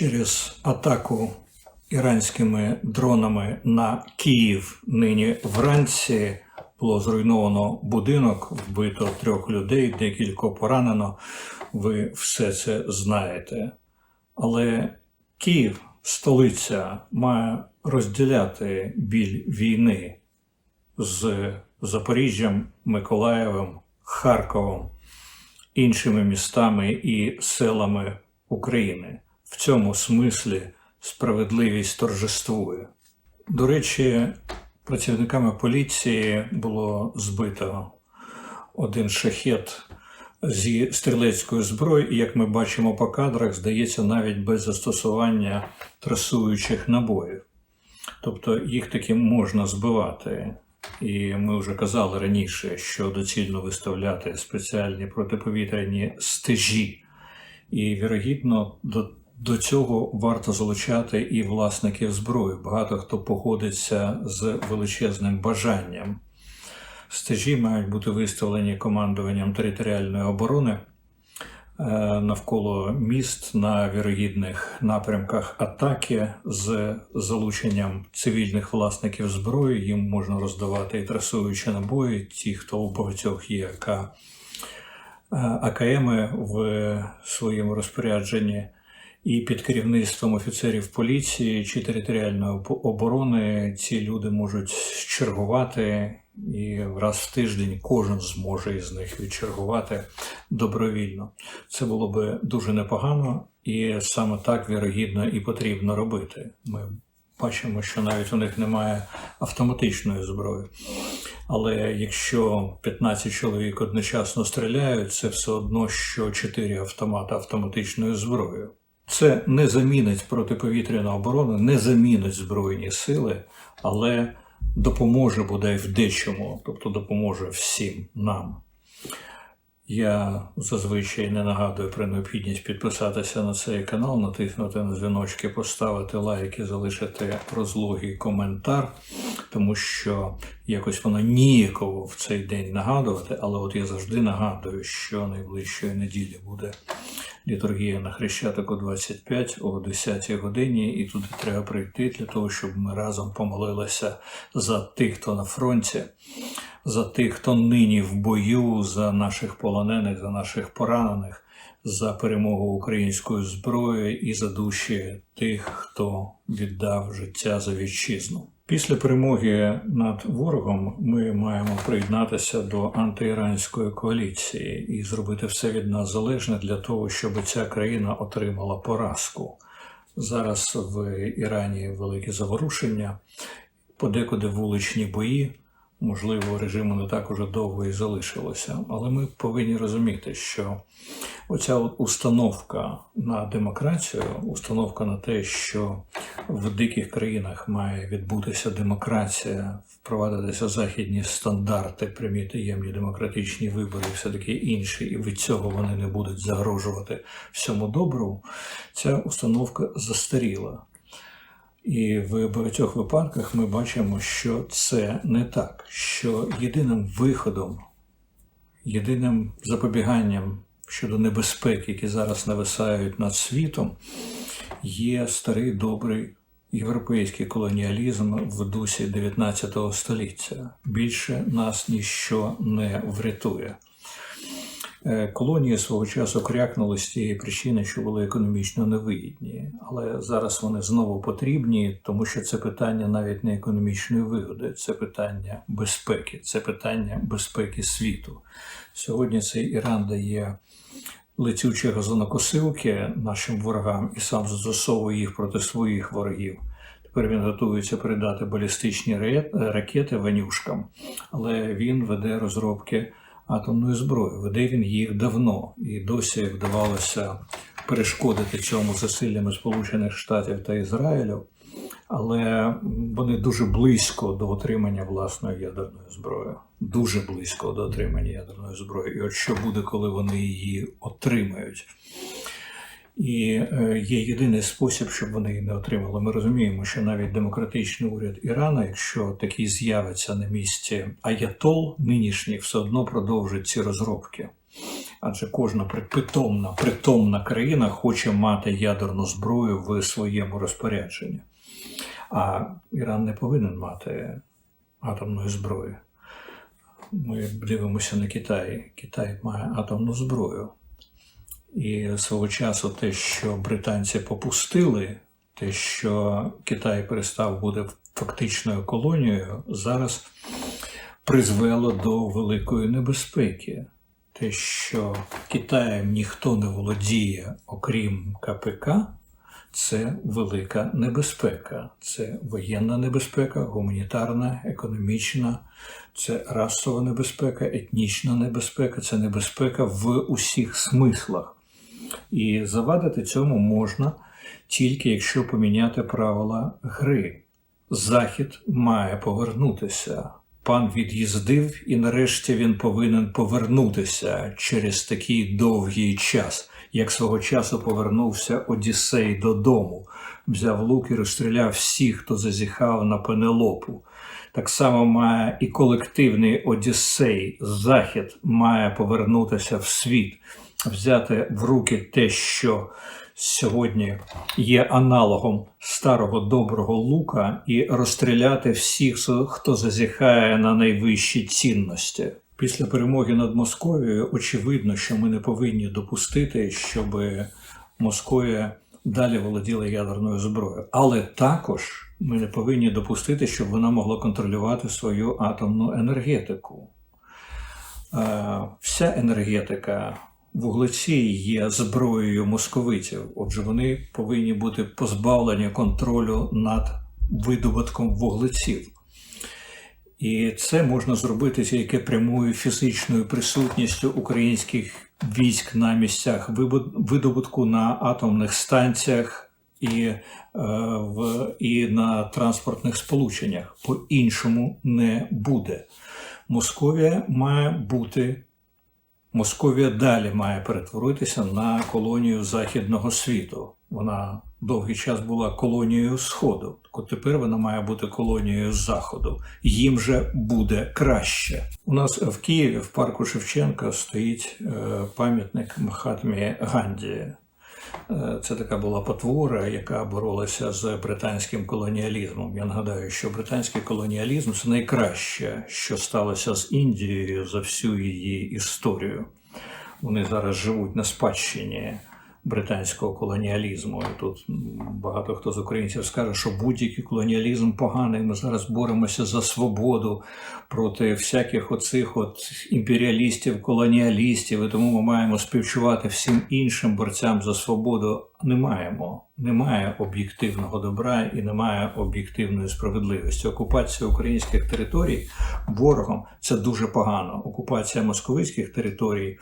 через атаку іранськими дронами на Київ нині вранці було зруйновано будинок, вбито трьох людей, декілька поранено. Ви все це знаєте. Але Київ, столиця, має розділяти біль війни з Запоріжжям, Миколаєвом, Харковом, іншими містами і селами України. В цьому смислі справедливість торжествує. До речі, працівниками поліції було збито один шахет зі стрілецької зброї, і як ми бачимо по кадрах, здається, навіть без застосування трасуючих набоїв. Тобто їх таки можна збивати. І ми вже казали раніше, що доцільно виставляти спеціальні протиповітряні стежі. І, вірогідно, до, до цього варто залучати і власників зброї. Багато хто погодиться з величезним бажанням. Стежі мають бути виставлені командуванням територіальної оборони е, навколо міст на вірогідних напрямках атаки з залученням цивільних власників зброї. Їм можна роздавати і трасуючі набої. Ті, хто у багатьох є АК, е, АКМи в своєму розпорядженні. І під керівництвом офіцерів поліції чи територіальної оборони ці люди можуть чергувати, і раз в тиждень кожен зможе із них відчергувати добровільно. Це було би дуже непогано, і саме так вірогідно і потрібно робити. Ми бачимо, що навіть у них немає автоматичної зброї. Але якщо 15 чоловік одночасно стріляють, це все одно, що 4 автомати автоматичною зброєю. Це не замінить протиповітряну оборону, не замінить Збройні сили, але допоможе бодай в дечому, тобто допоможе всім нам. Я зазвичай не нагадую про необхідність підписатися на цей канал, натиснути на дзвіночки, поставити лайк і залишити розлогий коментар, тому що якось воно ніяково в цей день нагадувати, але от я завжди нагадую, що найближчої неділі буде літургія на Хрещатику 25 о 10 годині, і туди треба прийти для того, щоб ми разом помолилися за тих, хто на фронті, за тих, хто нині в бою, за наших полонених, за наших поранених, за перемогу української зброї і за душі тих, хто віддав життя за вітчизну. Після перемоги над ворогом ми маємо приєднатися до антиіранської коаліції і зробити все від нас залежне для того, щоб ця країна отримала поразку. Зараз в Ірані великі заворушення, подекуди вуличні бої. Можливо, режиму не так уже довго і залишилося, але ми повинні розуміти, що оця установка на демократію, установка на те, що в диких країнах має відбутися демократія, впровадитися західні стандарти, прямі таємні демократичні вибори, і все таке інше, і від цього вони не будуть загрожувати всьому добру. Ця установка застаріла. І в багатьох випадках ми бачимо, що це не так, що єдиним виходом, єдиним запобіганням щодо небезпек, які зараз нависають над світом, є старий добрий європейський колоніалізм в дусі 19 століття. Більше нас ніщо не врятує. Е, Колонії свого часу крякнули з тієї причини, що були економічно невигідні, але зараз вони знову потрібні, тому що це питання навіть не економічної вигоди, це питання безпеки, це питання безпеки світу. Сьогодні цей Іран дає летючі газонокосилки нашим ворогам і сам застосовує їх проти своїх ворогів. Тепер він готується передати балістичні ракети ванюшкам, але він веде розробки атомної зброї. Веде він їх давно, і досі вдавалося перешкодити цьому зусиллями Сполучених Штатів та Ізраїлю, але вони дуже близько до отримання власної ядерної зброї. Дуже близько до отримання ядерної зброї. І от що буде, коли вони її отримають? І е, є єдиний спосіб, щоб вони її не отримали. Ми розуміємо, що навіть демократичний уряд Ірана, якщо такий з'явиться на місці Аятол, нинішній все одно продовжить ці розробки. Адже кожна притомна, притомна країна хоче мати ядерну зброю в своєму розпорядженні. А Іран не повинен мати атомної зброї. Ми дивимося на Китай. Китай має атомну зброю. І свого часу те, що британці попустили, те, що Китай перестав бути фактичною колонією, зараз призвело до великої небезпеки. Те, що Китаєм ніхто не володіє, окрім КПК, це велика небезпека. Це воєнна небезпека, гуманітарна, економічна, це расова небезпека, етнічна небезпека, це небезпека в усіх смислах. І завадити цьому можна тільки якщо поміняти правила гри. Захід має повернутися. Пан від'їздив, і нарешті він повинен повернутися через такий довгий час, як свого часу повернувся Одіссей додому, взяв лук і розстріляв всіх, хто зазіхав на Пенелопу. Так само має і колективний Одіссей, Захід має повернутися в світ, взяти в руки те, що сьогодні є аналогом старого доброго лука, і розстріляти всіх, хто зазіхає на найвищі цінності. Після перемоги над Московією очевидно, що ми не повинні допустити, щоб Московія далі володіла ядерною зброєю. Але також ми не повинні допустити, щоб вона могла контролювати свою атомну енергетику. Е, Вся енергетика вуглеці є зброєю московитів, отже, вони повинні бути позбавлені контролю над видобутком вуглеців. І це можна зробити тільки прямою фізичною присутністю українських військ на місцях видобутку на атомних станціях і, е, в, і на транспортних сполученнях. По-іншому не буде. Московія має бути Московія далі має перетворитися на колонію Західного світу. Вона довгий час була колонією Сходу, от тепер вона має бути колонією Заходу. Їм же буде краще. У нас в Києві в парку Шевченка стоїть е, пам'ятник Махатмі Ганді. Е, Це така була потвора, яка боролася з британським колоніалізмом. Я нагадаю, що британський колоніалізм це найкраще, що сталося з Індією за всю її історію. Вони зараз живуть на спадщині британського колоніалізму. І тут багато хто з українців скаже, що будь-який колоніалізм поганий. Ми зараз боремося за свободу проти всяких оцих от імперіалістів, колоніалістів. І тому ми маємо співчувати всім іншим борцям за свободу. Не маємо. Немає об'єктивного добра і немає об'єктивної справедливості. Окупація українських територій ворогом це дуже погано. Окупація московицьких територій,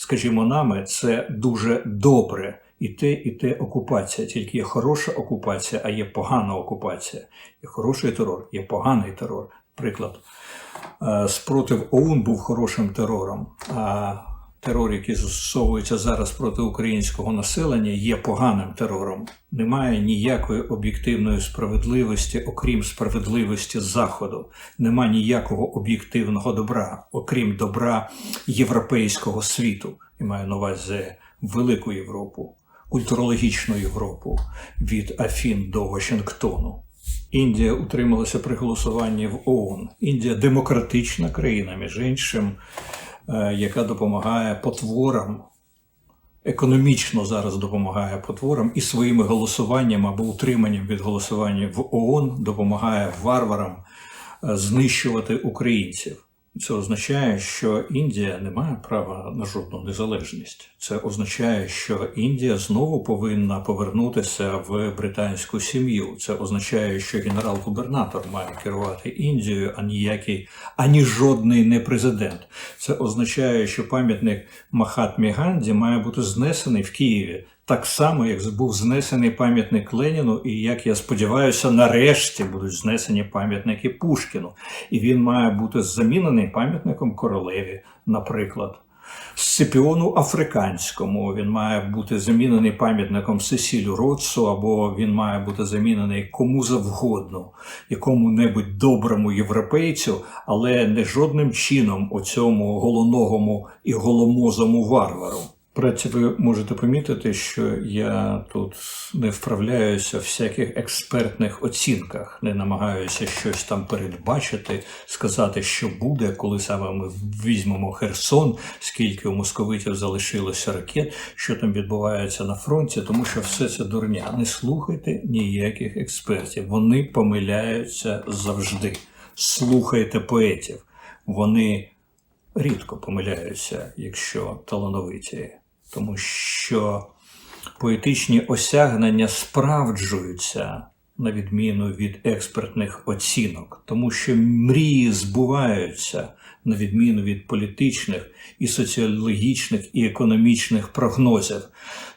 скажімо, нами, це дуже добре. І те, і те окупація. Тільки є хороша окупація, а є погана окупація. Є хороший терор, є поганий терор. Приклад, е, спротив ОУН був хорошим терором. а терор, який застосовується зараз проти українського населення, є поганим терором. Немає ніякої об'єктивної справедливості, окрім справедливості Заходу. Нема ніякого об'єктивного добра, окрім добра європейського світу. І маю на увазі велику Європу, культурологічну Європу від Афін до Вашингтону. Індія утрималася при голосуванні в ООН. Індія демократична країна, між іншим. Е, яка допомагає потворам, економічно зараз допомагає потворам і своїми голосуванням або утриманням від голосування в ООН допомагає варварам е, знищувати українців. Це означає, що Індія не має права на жодну незалежність. Це означає, що Індія знову повинна повернутися в британську сім'ю. Це означає, що генерал-губернатор має керувати Індією, а ніякий ані жодний не президент. Це означає, що пам'ятник Махатмі Ганді має бути знесений в Києві. Так само, як був знесений пам'ятник Леніну, і як я сподіваюся, нарешті будуть знесені пам'ятники Пушкіну. І він має бути замінений пам'ятником королеві, наприклад. Сципіону Африканському він має бути замінений пам'ятником Сесілю Роцу, або він має бути замінений кому завгодно, якому-небудь доброму європейцю, але не жодним чином оцьому голоногому і голомозому варвару. Праці, ви можете помітити, що я тут не вправляюся в всяких експертних оцінках, не намагаюся щось там передбачити, сказати, що буде, коли саме ми візьмемо Херсон, скільки у московитів залишилося ракет, що там відбувається на фронті, тому що все це дурня. Не слухайте ніяких експертів. Вони помиляються завжди. Слухайте поетів. Вони рідко помиляються, якщо талановиті, тому що поетичні осягнення справджуються на відміну від експертних оцінок, тому що мрії збуваються на відміну від політичних і соціологічних і економічних прогнозів,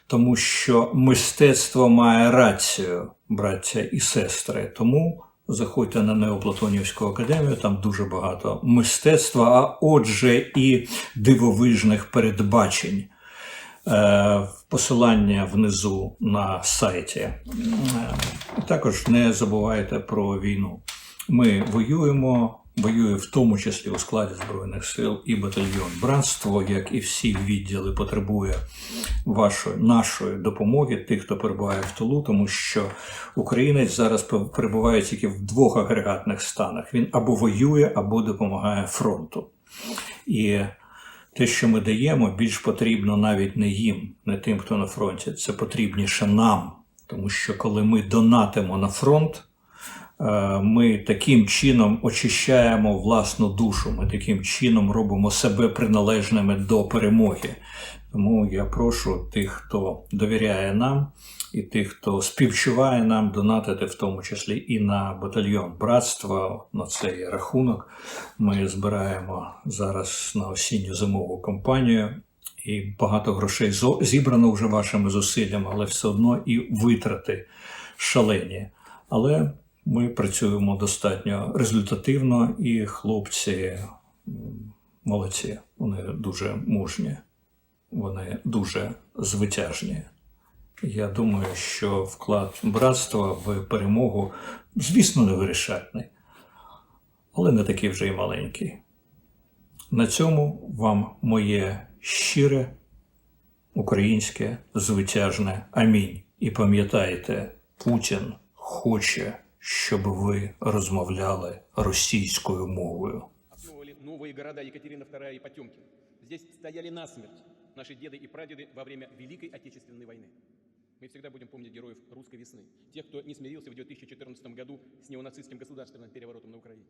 тому що мистецтво має рацію, браття і сестри. Тому Заходьте на Неоплатонівську академію, там дуже багато мистецтва, а отже, і дивовижних передбачень. Е, Посилання внизу на сайті. Е, Також не забувайте про війну. Ми воюємо, воює в тому числі у складі Збройних сил і батальйон Братство, як і всі відділи, потребує вашої нашої допомоги, тих, хто перебуває в тилу, тому що українець зараз перебуває тільки в двох агрегатних станах: він або воює, або допомагає фронту. І те, що ми даємо, більш потрібно навіть не їм, не тим, хто на фронті. Це потрібніше нам. Тому що коли ми донатимо на фронт, ми таким чином очищаємо власну душу, ми таким чином робимо себе приналежними до перемоги. Тому я прошу тих, хто довіряє нам, і тих, хто співчуває нам, донатити в тому числі і на батальйон братства. На цей рахунок ми збираємо зараз на осінню зимову кампанію. І багато грошей зібрано вже вашими зусиллями, але все одно і витрати шалені. Але ми працюємо достатньо результативно, і хлопці молодці, вони дуже мужні, вони дуже звитяжні. Я думаю, що вклад братства в перемогу, звісно, не вирішальний, але не такий вже й маленький. На цьому вам моє щире українське звитяжне амінь. І пам'ятайте, Путін хоче, щоб ви розмовляли російською мовою. основывали новые города Екатерина II и Потемкин. Здесь стояли насмерть наши деды и прадеды во время Великой Отечественной войны. Мы всегда будем помнить героев русской весны, тех, кто не смирился в 2014 году с неонацистским государственным переворотом на Украине.